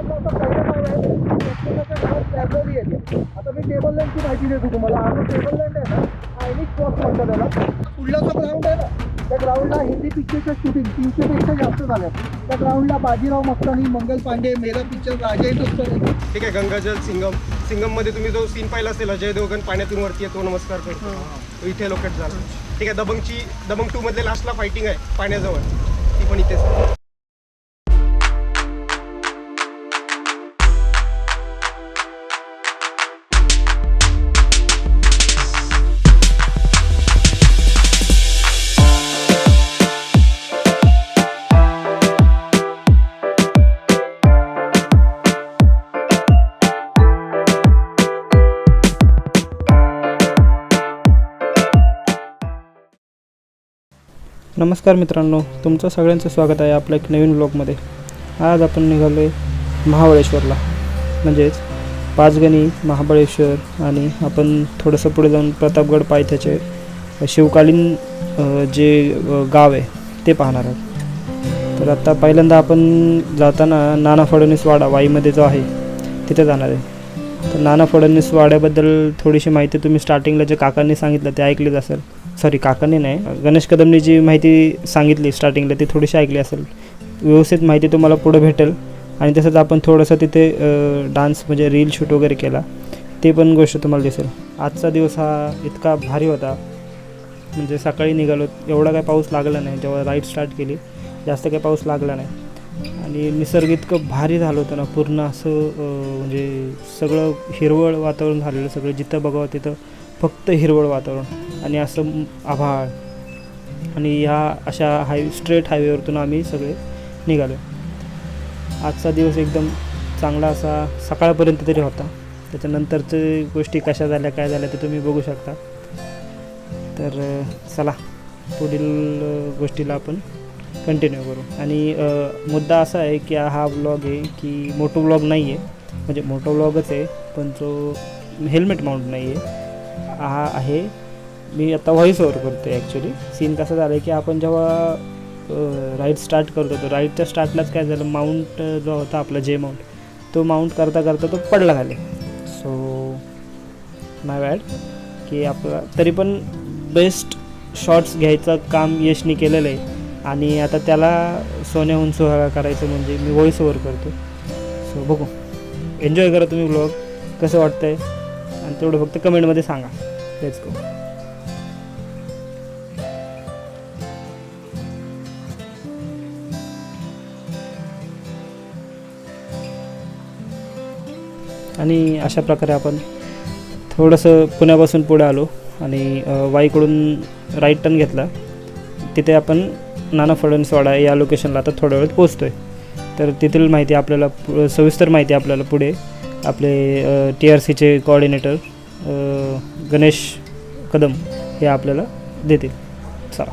आता पहिलं आहे. प्रत्येकाच्या गावात लायब्ररी येते आता मी टेबल लँडची माहिती देतो तुम्हाला. हा जो टेबल लँड आहे ना म्हणतात त्याला. ग्राउंड आहे ना त्या ग्राउंडला हिंदी पिक्चरचं शूटिंग तीनशेपेक्षा जास्त झालं. त्या ग्राउंडला बाजीराव मस्तानी मंगल पांडे मेरा पिक्चर राजा येतो ठीक आहे गंगाजल सिंगम सिंगममध्ये तुम्ही जो सीन पाहिला असेल अजय देवगण पाण्यातून वरती येतो नमस्कार करतो. तो इथे लोकेट झाला. ठीक आहे दबंगची दबंग टू मधले लास्टला फायटिंग आहे पाण्याजवळ. ती पण इथेच नमस्कार मित्रांनो तुमचं सगळ्यांचं स्वागत आहे आपल्या एक नवीन ब्लॉगमध्ये आज आपण निघालो आहे महाबळेश्वरला. म्हणजेच पाचगणी महाबळेश्वर आणि आपण थोडंसं पुढे जाऊन प्रतापगड पायथ्याचे शिवकालीन जे गाव आहे ते पाहणार आहोत. तर आता पहिल्यांदा आपण जाताना नाना फडणवीस वाडा वाईमध्ये जो आहे तिथे जाणार आहे. तर नाना फडणवीस वाड्याबद्दल थोडीशी माहिती तुम्ही स्टार्टिंगला जे काकांनी सांगितलं ते ऐकलीच असेल. सॉरी काकाने नाही गणेश कदमनी जी माहिती सांगितली स्टार्टिंगला ती थोडीशी ऐकली असेल. व्यवस्थित माहिती तुम्हाला पुढं भेटेल. आणि तसंच आपण थोडंसं तिथे डान्स म्हणजे रील शूट वगैरे केला ते पण गोष्ट तुम्हाला दिसेल. आजचा दिवस हा इतका भारी होता. म्हणजे सकाळी निघालो एवढा काय पाऊस लागला नाही. जेव्हा राईड स्टार्ट केली जास्त काही पाऊस लागला नाही. आणि निसर्ग इतकं भारी झालं होतं ना पूर्ण असं म्हणजे सगळं हिरवळ वातावरण झालेलं सगळं जिथं बघावं तिथं फक्त हिरवळ वातावरण. आणि असं आभाळ. आणि ह्या अशा हाय स्ट्रेट हायवेवरतून आम्ही सगळे निघालो. आजचा दिवस एकदम चांगला असा सकाळपर्यंत तरी होता. त्याच्यानंतरचे गोष्टी कशा झाल्या काय झाल्या ते तुम्ही बघू शकता. तर चला पुढील गोष्टीला आपण कंटिन्यू करू. आणि मुद्दा असा आहे की हा ब्लॉग आहे की मोठो ब्लॉग नाही आहे म्हणजे मोठा ब्लॉगच आहे पण तो हेल्मेट माउंट नाही आहे हा आहे मी आता व्हॉईस ओव्हर करतो आहे ॲक्च्युली सीन कसं झालं आहे की आपण जेव्हा राईड स्टार्ट करत होतो राईडच्या स्टार्टलाच काय झालं माउंट जो होता आपला जे माउंट तो माउंट करता करता तो पडला खाली. सो माय बॅड की आपला तरी पण बेस्ट शॉट्स घ्यायचं काम यशनी केलेलं आहे. आणि आता त्याला सोन्याहून सुहागा करायचं म्हणजे मी व्हॉईस ओव्हर करतो सो बघू. एन्जॉय करा तुम्ही ब्लॉग कसं वाटतंय? आणि तेवढं फक्त कमेंटमध्ये सांगा. लेट्स गो आणि अशा प्रकारे आपण थोडंसं पुण्यापासून पुढे आलो आणि वाईकडून राईट टर्न घेतला. तिथे आपण नाना फडणसवाडा या लोकेशनला आता थोड्या वेळात पोचतो आहे तर तेथील माहिती आपल्याला पु- सविस्तर माहिती आपल्याला पुढे आपले टी आर सीचे कोऑर्डिनेटर गणेश कदम हे आपल्याला देतील. चला.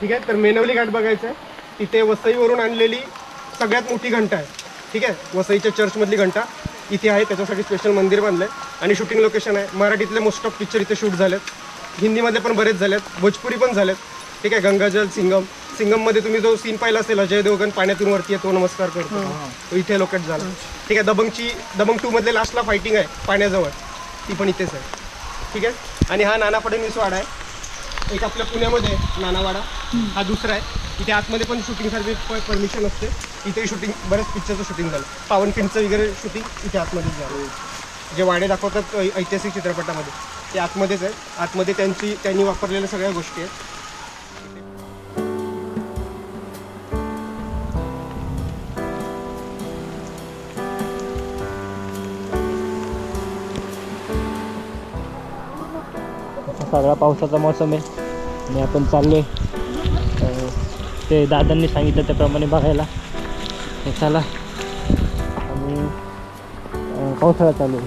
ठीक आहे तर मेनवली घाट बघायचं आहे तिथे वसईवरून आणलेली सगळ्यात मोठी घंटा आहे. ठीक आहे? वसईच्या चर्चमधली घंटा. इथे आहे त्याच्यासाठी स्पेशल मंदिर बांधलं आहे आणि शूटिंग लोकेशन आहे. मराठीतले मोस्ट ऑफ पिक्चर इथे शूट झालेत. हिंदीमधले पण बरेच झालेत. भोजपुरी पण झालेत. ठीक आहे? गंगाजल सिंगम. सिंगममध्ये तुम्ही जो सीन पाहिला असेल अजय देवगण पाण्यातून वरती येतो नमस्कार करतो. तो इथे लोकेट झाला. ठीक आहे? दबंगची दबंग टू मधले लास्टला फायटिंग आहे पाण्याजवळ. ती पण इथेच आहे. ठीक आहे? आणि हा नाना फडणवीस वाडा आहे. एक आपल्या पुण्यामध्ये आहे, नानावाडा हा दुसरा आहे. इथे आतमध्ये पण शूटिंगसाठी परमिशन असते. इथेही शूटिंग बऱ्याच पिक्चरचं शूटिंग झालं. पावनखिंडचं वगैरे शूटिंग इथे आतमध्येच झालं. जे वाडे दाखवतात ऐतिहासिक चित्रपटामध्ये ते आतमध्येच आहे. आतमध्ये त्यांची त्यांनी वापरलेल्या सगळ्या गोष्टी आहेत. सगळा पावसाचा मोसम आहे. आणि आपण चाललो आहे ते दादांनी सांगितलं त्याप्रमाणे बघायला. चला. आणि पावसाळा चालू आहे.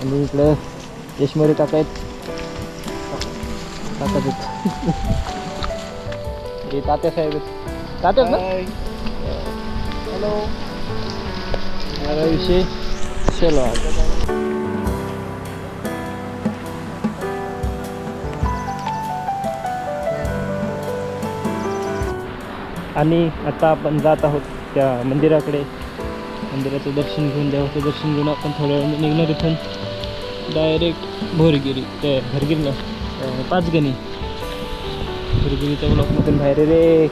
आणि इकडं यशमोरी काका आहेत. काका आहेत. हे तात्या साहेब आहेत. तात्याच ना? हॅलो विषय चलो. आणि आता आपण जात आहोत त्या मंदिराकडे. मंदिराचं दर्शन घेऊन देवाचं दर्शन घेऊन आपण थोड्या वेळ निघणार इथून. डायरेक्ट भोरगिरी ते भरगिरी पाचगणी. भोरगिरीच्या ब्लॉकमधून बाहेर. रे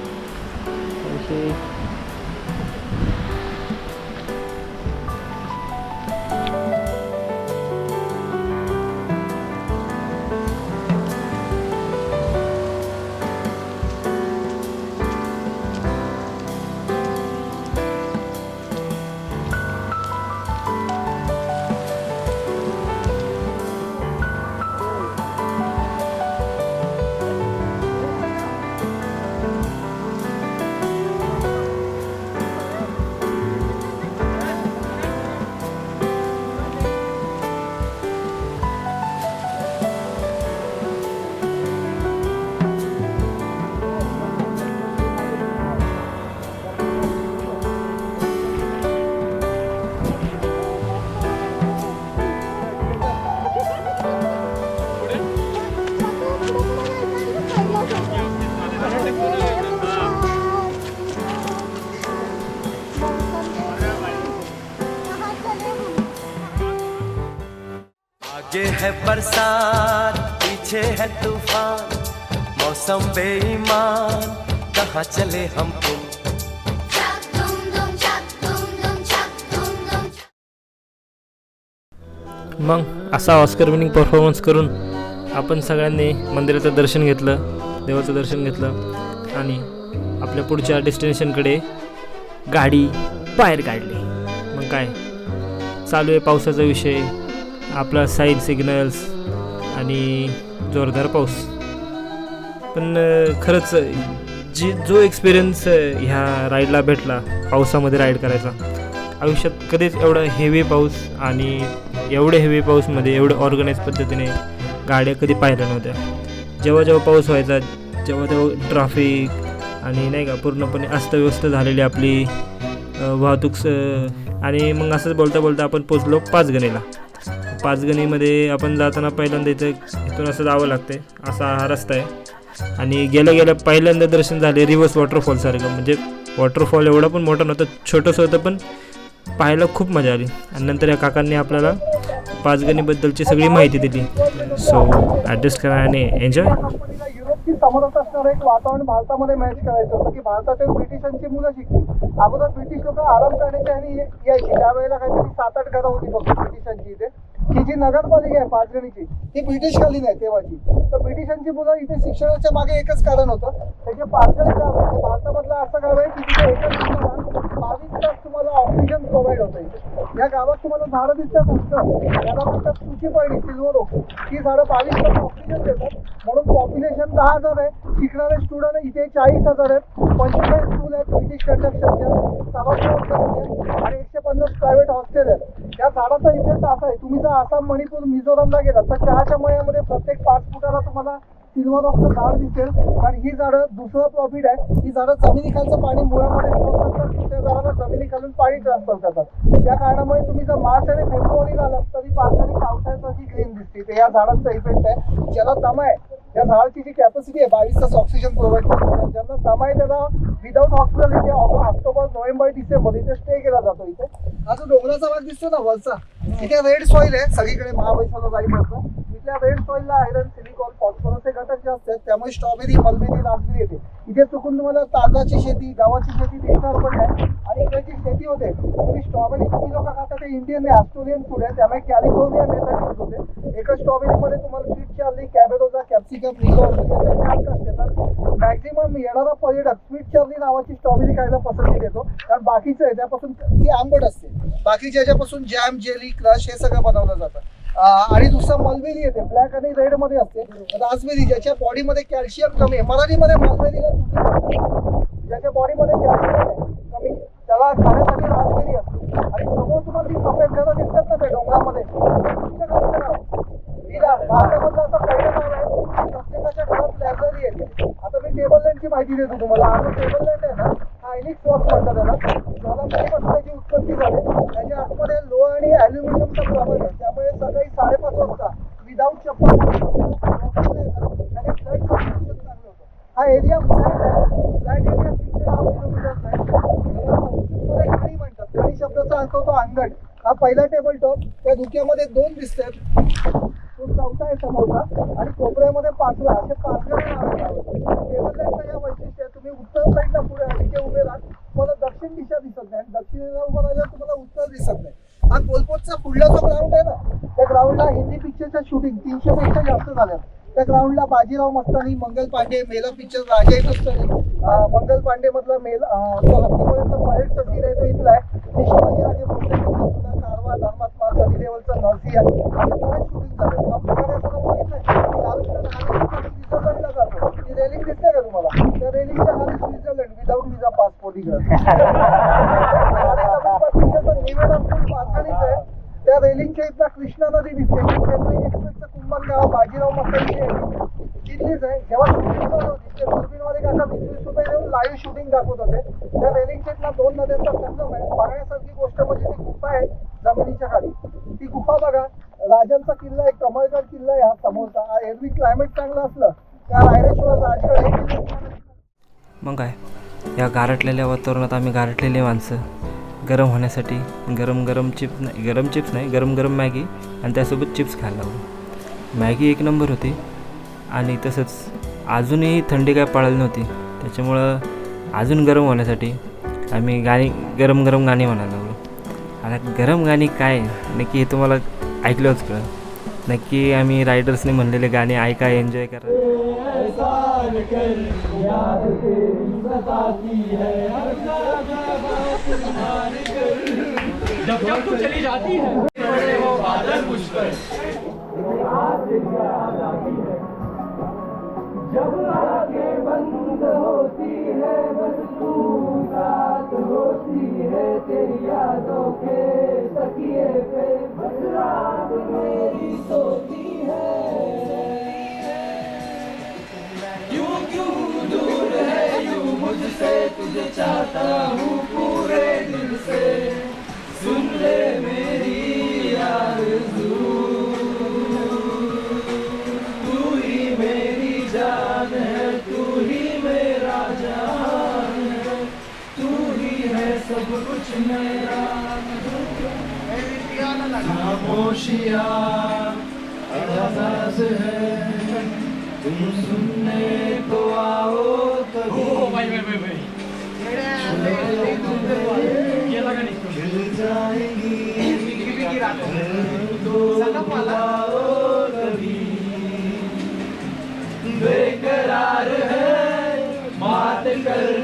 आगे है बरसात पीछे है तूफान मौसम बेईमान कहाँ चले हम तुम? मग असा ऑस्कर विनिंग परफॉर्मन्स करून आपण सगळ्यांनी मंदिराचं दर्शन घेतलं देवाचं दर्शन घेतलं आणि आपल्या पुढच्या डेस्टिनेशनकडे गाडी बाहेर काढली. मग काय? चालू आहे पावसाचा विषय. आपला साईड सिग्नल्स आणि जोरदार पाऊस. पण खरंच जी जो एक्सपिरियन्स ह्या राईडला भेटला पावसामध्ये राईड करायचा आयुष्यात कधीच एवढा हेवी पाऊस आणि एवढे हेवी पाऊसमध्ये एवढं ऑर्गनाईज पद्धतीने गाड्या कधी पाहिल्या नव्हत्या. जेव्हा जेव्हा पाऊस व्हायचा जेव्हा तेव्हा ट्राफिक आणि नाही का पूर्णपणे अस्तव्यस्त झालेली आपली वाहतूक स आणि मग असंच बोलता बोलता आपण पोचलो पाचगणीला. पाचगणीमध्ये आपण जाताना पहिल्यांदा इथं इथून असं जावं लागते असा हा रस्ता आहे. आणि गेल्या गेल्या पहिल्यांदा दर्शन झाले रिव्हर्स वॉटरफॉलसारखं म्हणजे वॉटरफॉल एवढा पण मोठा नव्हता छोटंसं होतं पण पाहायला खूप मजा आली. आणि नंतर या काकांनी आपल्याला पाचगणीबद्दलची सगळी माहिती दिली. सो ॲडजस्ट करा आणि एन्जॉय समोर समोरच असणारं एक वातावरण भारतामध्ये मॅच करायचं होतं की भारतातील ब्रिटिशांची मुलं शिकली अगोदर ब्रिटिश लोक आराम करण्याची आणि यायची. त्यावेळेला काहीतरी सात आठ घरं होती फक्त ब्रिटिशांची इथे. ही जी नगरपालिका आहे पाचगणीची ती ब्रिटिशकालीन आहे तेव्हाची. तर ब्रिटिशांची मुलं इथे शिक्षणाच्या मागे एकच कारण होतं. त्याचे पाचगणी गाव आहे. भारतामधलं असं गाव आहे की तिथे एकच बावीस तास तुम्हाला ऑक्सिजन प्रोव्हाइड होतं इथे. या गावात तुम्हाला झाडं दिसतात फक्त. याला म्हणतात तुझी पहिली सिल्वर. ओक ही झाडं बावीस तास ऑक्सिजन देतात. म्हणून पॉप्युलेशन दहा हजार आहे. शिकणारे स्टुडंट इथे चाळीस हजार आहेत. पंचेचाळीस स्कूल आहेत ब्रिटिश कंडक्शनच्या सभागृह आहेत आणि एकशे पन्नास प्रायव्हेट हॉस्टेल आहेत या झाडाचा इफेक्ट असा आसाम मणिपूर मिझोरामला गेलात तर चहाच्या मळ्यामध्ये प्रत्येक पाच फुटाला तुम्हाला सिल्वर ऑफचं झाड दिसेल. कारण ही झाडं दुसरं प्रॉफिट आहे. ही झाडं जमिनीखालचं पाणी मुळामध्ये करतात दुसऱ्या झाडाला जमिनीखालून पाणी ट्रान्सफर करतात. त्या कारणामुळे तुम्ही जर मार्च आणि फेब्रुवारीला आलात तरी पाच आणि पावसाळ्यासारखी ग्रीन दिसते. तर या झाडांचा इफेक्ट आहे. ज्याला दमा आहे या झाडाची जी कॅपॅसिटी आहे. बावीस तास ऑक्सिजन प्रोव्हाइड करतात ज्यांना दमा आहे त्याला विदाऊट हॉस्पिटल इथे ऑक्टोबर नोव्हेंबर डिसेंबर इथे स्टे केला जातो इथे. हा जो डोंगराचा भाग दिसतो ना वरचा इथे रेड सॉइल आहे. सगळीकडे महाबळेश्वरला जाईल आपल्या रेड सॉइलला आयरन सिलिकॉन फॉस्फरस हे घटक जे असतात त्यामुळे स्ट्रॉबेरी मलबेरी रासबेरी येते. इथे चुकून तुम्हाला तांदळाची शेती गावाची शेती दिसणार पण नाही. आणि इकडे जी शेती होते तुम्ही स्ट्रॉबेरी तुम्ही लोक खाता ते इंडियन आहे ऑस्ट्रेलियन फूड आहे त्यामुळे कॅलिफोर्निया मेथड यूज होते. एका स्ट्रॉबेरीमध्ये तुम्हाला स्वीट चार्ली कॅबेरोजा कॅप्सिकम रिकॉर्ड येतात मॅक्झिमम येणारा पर्यटक स्वीट चार्ली नावाची स्ट्रॉबेरी खायला पसंती देतो. कारण बाकीचं आहे त्यापासून ती आंबट असते. बाकीच्या ह्याच्यापासून जॅम जेली क्रश हे सगळं बनवलं जातं. आणि दुसरं मलबेरी येते. ब्लॅक आणि रेडमध्ये असते. रासबेरी ज्याच्या बॉडीमध्ये कॅल्शियम कमी आहे. मराठीमध्ये मलबेरीला तुती ज्याच्या बॉडीमध्ये कॅल्शियम आहे. कमी त्याला खाण्यासाठी रासबेरी असते. आणि समोर तुम्हाला ती सफेद घरं दिसतात ना ते डोंगरामध्ये. असं पहिलं नाव आहे. प्रत्येकाच्या घरात लायब्ररी येते आता मी टेबल लँडची माहिती देतो तुम्हाला. आता टेबल लँड आहे ना हा एनिक फॉक्स म्हणतात त्याला. ज्वालामुखीपासून त्याची उत्पत्ती झाली. त्याच्या आतमध्ये लोह आणि अल्युमिनियमचा प्रमाण आहे त्यामुळे सकाळी साडेपाच वाजता विदाऊट चप्पल त्याने फ्लड सर्क्युलेशन चांगलं होतं हा एरिया फ्लॅट आहे फ्लॅट एरिया पहिला टेबल टॉप त्या दोन दिसत. आहेत चौथा आहे समोरचा. आणि कोपऱ्यामध्ये पाचवा. असे पाचव्या टेबल या वैशिष्ट्य आहे तुम्ही उत्तर साईडला पुढे इथे उभे राहा तुम्हाला दक्षिण दिशा दिसत नाही. आणि दक्षिणेला उभं राहिल्यावर तुम्हाला उत्तर दिसत नाही. हा गोलपोतचा पुढला जो ग्राउंड आहे ना त्या ग्राउंडला हिंदी पिक्चरच्या शूटिंग तीनशे पेक्षा जास्त झाल्या. त्या ग्राउंडला बाजीराव मस्तानी मंगल पांडे मेला पिक्चर राजा येत मंगल पांडे मधला मेल तो हत्तीपर्यंत परेडचा सीन आहे तो इथला आहे आणि शिवाजीराजे भोसले यांचा जुना कारवा धर्मात्मा सनी देवलचा नरसिंह असे बरेच शूटिंग झाले हा प्रकार आहे तुला माहीत नाही लालकृष्ण स्वित्झर्लंडला जातो ती रेलिंग दिसते का तुम्हाला त्या रेलिंगच्या खाली स्वित्झर्लंड विदाऊट विजा पासपोर्ट निवेदन स्कूल पाचगणीच आहे त्या रेलिंगच्या इथला कृष्णा नदी दिसते ती चेन्नई एक्सप्रेसचं कुंभन गाव बाजीराव मस्तानी तिथलीच आहे जेव्हा शूटिंग चालू होती ते दुर्बीनवाले काका वीस वीस रुपये देऊन लाईव्ह शूटिंग दाखवत होते. त्या रेलिंगच्या इथला दोन नद्यांचा संगम आहे. पाहण्यासारखी गोष्ट म्हणजे ती गुफा आहे जमिनीच्या खाली. ती गुफा बघा राजांचा किल्ला आहे कमळगड किल्ला आहे हा समोरचा. एरवी क्लायमेट चांगलं असलं त्या रायरेश्वर राजगड मग काय? या गारटलेल्या वातावरणात आम्ही गारटलेली माणसं. गरम होण्यासाठी गरम गरम चिप्स नाही गरम चिप्स नाही गरम गरम मॅगी आणि त्यासोबत चिप्स खायला लागलो मॅगी एक नंबर होती. आणि तसंच अजूनही थंडी काय पळाली नव्हती. त्याच्यामुळं अजून गरम होण्यासाठी आम्ही गाणी गरम गरम गाणी म्हणायला लागलो. आता गरम गाणी काय? नक्की हे तुम्हाला ऐकलंच कळ नक्की आम्ही रायडर्सने म्हणलेले गाणे ऐका एन्जॉय करा. जब आगे बंद होती है बस्तू रात होती है, तेरी यादों के सकिए पे। बस रात मेरी सोती होशियार है। तुम सुनने को आओ कभी बेकरार है बात कर